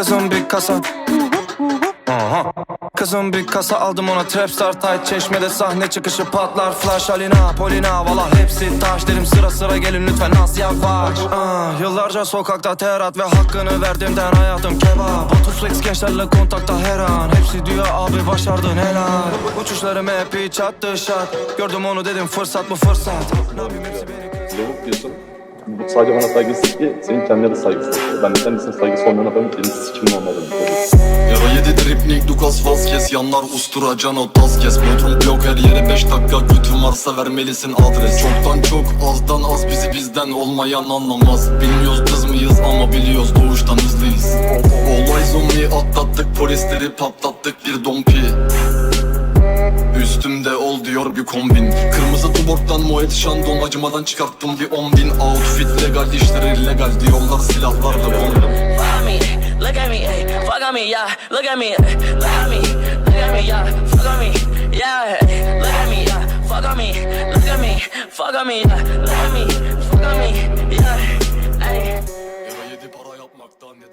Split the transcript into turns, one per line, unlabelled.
Kızım bir kasa. Aha. Kızım bir kasa aldım ona. Trapstar tight. Çeşmede sahne çıkışı patlar. Flash Alina Polina valla hepsi taş. Derim sıra sıra gelin lütfen. Az yavaş ah, Yıllarca sokakta terat ve hakkını verdiğimden hayatım kebap. Botuflex gençlerle kontakta her an. Hepsi diyor abi başardın helal. Uçuşlarım hep hiç attı şat Gördüm onu dedim fırsat mı fırsat? Ne yapayım hepsi beni
Lavuk diyorsun. Bu sadece bana saygısız ki senin kendine de saygısız. Ben de kendisine saygısı olmayan adamın kendisi sikimin olmalı.
Yara yedi drip Nick Lucas Vazquez Yanlar ustura Cano Tazkes Bodrum yok her yere 5 dakika Götün varsa vermelisin adres. Çoktan çok azdan az bizi bizden olmayan anlamaz. Bilmiyoruz kız mıyız ama biliyoruz doğuştan hızlıyız. Olay zombi atlattık polisleri patlattık bir dompi. Üstümde ol diyor bir kombin. Kırmızı tuborgdan Moet Chandon Acımadan çıkarttım bir on bin Outfit. Legal işler illegal Diyorlar silahlarla
Fuck on me, look at me, ay, fuck on me, yeah, look at me, ay, look at me, look at me, yeah, fuck on me, yeah, look at me, yeah, fuck on me, look at me, fuck on me, yeah, look at me,